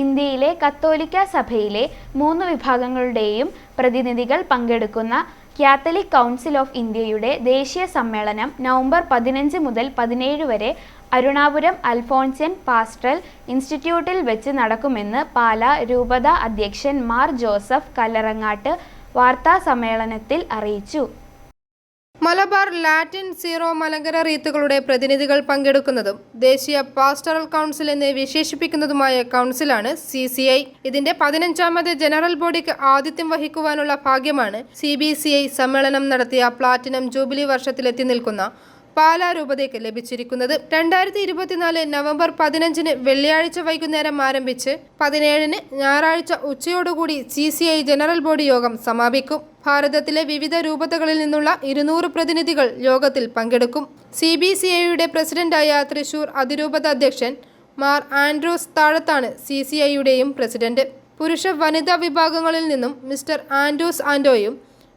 ഇന്ത്യയിലെ കത്തോലിക്ക സഭയിലെ മൂന്ന് വിഭാഗങ്ങളുടെയും പ്രതിനിധികൾ പങ്കെടുക്കുന്ന കാത്തലിക് കൗൺസിൽ ഓഫ് ഇന്ത്യയുടെ ദേശീയ സമ്മേളനം നവംബർ പതിനഞ്ച് മുതൽ പതിനേഴ് വരെ അരുണാപുരം അൽഫോൺസ്യൻ പാസ്റ്ററൽ ഇൻസ്റ്റിറ്റ്യൂട്ടിൽ വെച്ച് നടക്കുമെന്ന് പാല രൂപത അധ്യക്ഷൻ മാർ ജോസഫ് കല്ലറങ്ങാട്ട് വാർത്താ സമ്മേളനത്തിൽ അറിയിച്ചു. മലബാർ ലാറ്റിൻ സീറോ മലങ്കര റീത്തുകളുടെ പ്രതിനിധികൾ പങ്കെടുക്കുന്നതും ദേശീയ പാസ്റ്ററൽ കൗൺസിൽ എന്ന് വിശേഷിപ്പിക്കുന്നതുമായ കൗൺസിലാണ് സി സി ഐ. ഇതിന്റെ പതിനഞ്ചാമത് ജനറൽ ബോഡിക്ക് ആതിഥ്യം വഹിക്കുവാനുള്ള ഭാഗ്യമാണ് സി ബി സി ഐ സമ്മേളനം നടത്തിയ പ്ലാറ്റിനം ജൂബിലി വർഷത്തിലെത്തി നിൽക്കുന്ന പാലാ രൂപതയ്ക്ക് ലഭിച്ചിരിക്കുന്നത്. രണ്ടായിരത്തി ഇരുപത്തിനാല് നവംബർ പതിനഞ്ചിന് വെള്ളിയാഴ്ച വൈകുന്നേരം ആരംഭിച്ച് പതിനേഴിന് ഞായറാഴ്ച ഉച്ചയോടുകൂടി C C I general body യോഗം സമാപിക്കും. ഭാരതത്തിലെ വിവിധ രൂപതകളിൽ നിന്നുള്ള ഇരുന്നൂറ് പ്രതിനിധികൾ യോഗത്തിൽ പങ്കെടുക്കും. സി ബി സി ഐയുടെ പ്രസിഡന്റായ തൃശൂർ അതിരൂപത അധ്യക്ഷൻ മാർ ആൻഡ്രൂസ് താഴത്താണ് സി സി ഐയുടെയും പ്രസിഡന്റ്. പുരുഷ വനിതാ വിഭാഗങ്ങളിൽ നിന്നും മിസ്റ്റർ ആൻഡ്രൂസ് ആൻഡോയും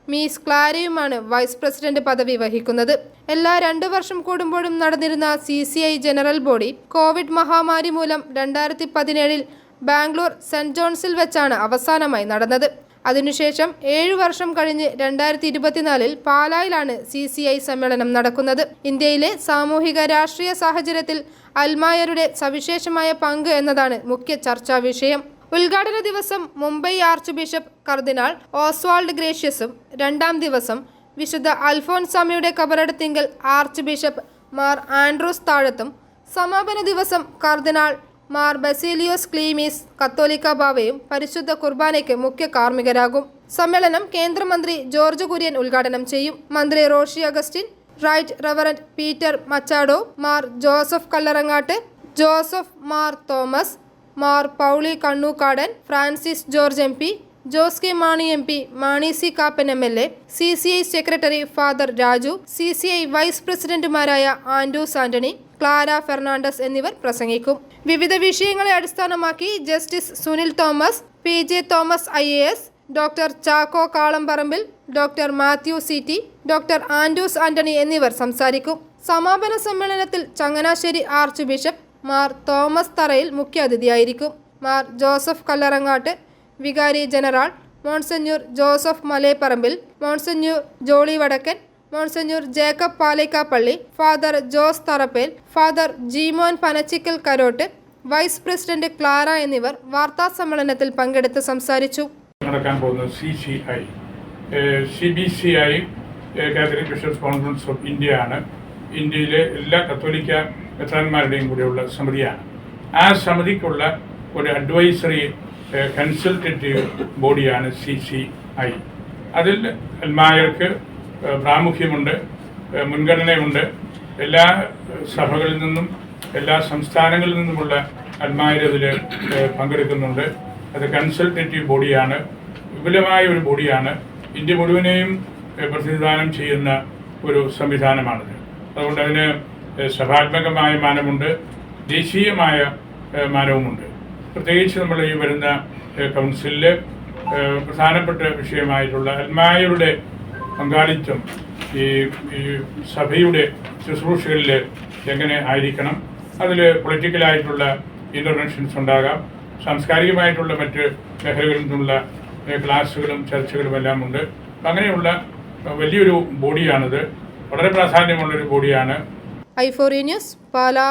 മീസ് ക്ലാരയുമാണ് വൈസ് പ്രസിഡന്റ് പദവി വഹിക്കുന്നത്. എല്ലാ രണ്ടു വർഷം കൂടുമ്പോഴും നടന്നിരുന്ന C C I general body Covid മഹാമാരി മൂലം രണ്ടായിരത്തി പതിനേഴിൽ ബാംഗ്ലൂർ സെന്റ് ജോൺസിൽ വെച്ചാണ് അവസാനമായി നടന്നത്. അതിനുശേഷം ഏഴു വർഷം കഴിഞ്ഞ് രണ്ടായിരത്തി ഇരുപത്തിനാലിൽ പാലായിലാണ് സി സി ഐ സമ്മേളനം നടക്കുന്നത്. ഇന്ത്യയിലെ സാമൂഹിക രാഷ്ട്രീയ സാഹചര്യത്തിൽ അൽമായരുടെ സവിശേഷമായ പങ്ക് എന്നതാണ് മുഖ്യ ചർച്ചാ വിഷയം. ഉദ്ഘാടന ദിവസം Mumbai archbishop cardinal Oswald ഗ്രേഷ്യസും രണ്ടാം ദിവസം വിശുദ്ധ അൽഫോൻസാമിയുടെ കബറടത്തിങ്കൽ ആർച്ച് ബിഷപ്പ് മാർ ആൻഡ്രൂസ് താഴത്തും സമാപന ദിവസം കർദിനാൾ മാർ ബസീലിയോസ് ക്ലീമീസ് കത്തോലിക്ക ബാവയും പരിശുദ്ധ കുർബാനയ്ക്ക് മുഖ്യ കാർമ്മികരാകും. സമ്മേളനം കേന്ദ്രമന്ത്രി ജോർജ് കുര്യൻ ഉദ്ഘാടനം ചെയ്യും. മന്ത്രി Roshy Augustine right reverend Peter Machado Mar Joseph Kallarangatt Joseph Mar Thomas Mar Pauly Kannookadan Francis George M P Jose K Mani M P Mani C Kappan M L A C C I secretary father Raju C C I vice പ്രസിഡന്റുമാരായ ആൻഡ്രൂസ് ആന്റണി ക്ലാര ഫെർണാണ്ടസ് എന്നിവർ പ്രസംഗിക്കും. വിവിധ വിഷയങ്ങളെ അടിസ്ഥാനമാക്കി justice Sunil Thomas P J Thomas I A S doctor Chacko Kalamparambil doctor Mathew C T doctor Andrews Antony എന്നിവർ സംസാരിക്കും. സമാപന സമ്മേളനത്തിൽ Changanassery archbishop Mar Thomas Tharayil മുഖ്യാതിഥിയായിരിക്കും. Mar Joseph Kallarangatt vicar general monsignor Joseph Malepparambil monsignor Jolly Vadakkan monsignor Jacob Palakkappilly father Jose Tharappel father Jeemon Panachickal Karott vice president Clara എന്നിവർ വാർത്താ സമ്മേളനത്തിൽ പങ്കെടുത്ത് സംസാരിച്ചു. നടക്കാൻ പോകുന്നത് C C I C B C I Catholic bishops conference of India ആണ്. ഇന്ത്യയിലെ എല്ലാ കത്തോലിക്ക മെത്രാന്മാരുടെയും കൂടെയുള്ള സമിതിയാണ്. ആ സമിതിക്കുള്ള ഒരു അഡ്വൈസറി കൺസൾട്ടേറ്റീവ് ബോഡിയാണ് സി സി ഐ അതിൽ അൽമായർക്ക് പ്രാമുഖ്യമുണ്ട് മുൻഗണനയുണ്ട്. എല്ലാ സഭകളിൽ നിന്നും എല്ലാ സംസ്ഥാനങ്ങളിൽ നിന്നുമുള്ള അൽമായർ അതിൽ പങ്കെടുക്കുന്നുണ്ട്. അത് കൺസൾട്ടേറ്റീവ് ബോഡിയാണ്. വിപുലമായ ഒരു ബോഡിയാണ്. ഇന്ത്യ മുഴുവനെയും പ്രതിനിധാനം ചെയ്യുന്ന ഒരു സംവിധാനമാണിത്. അതുകൊണ്ട് അതിന് സഭാത്മകമായ മാനമുണ്ട് ദേശീയമായ മാനവുമുണ്ട്. പ്രത്യേകിച്ച് നമ്മൾ ഈ വരുന്ന കൗൺസിലിൽ പ്രധാനപ്പെട്ട വിഷയമായിട്ടുള്ള അൽമായരുടെ പങ്കാളിത്തം ഈ ഈ സഭയുടെ ശുശ്രൂഷകളിൽ എങ്ങനെ ആയിരിക്കണം? അതിൽ പൊളിറ്റിക്കലായിട്ടുള്ള ഇന്റർവെൻഷൻസ് ഉണ്ടാകാം. സാംസ്കാരികമായിട്ടുള്ള മറ്റ് മേഖലകളിൽ നിന്നുള്ള ക്ലാസ്സുകളും ചർച്ചകളും എല്ലാം ഉണ്ട്. അങ്ങനെയുള്ള വലിയൊരു ബോഡിയാണിത്. വളരെ പ്രാധാന്യമുള്ളൊരു ബോഡിയാണ്. ഐഫോറിയ ന്യൂസ് പാലാ.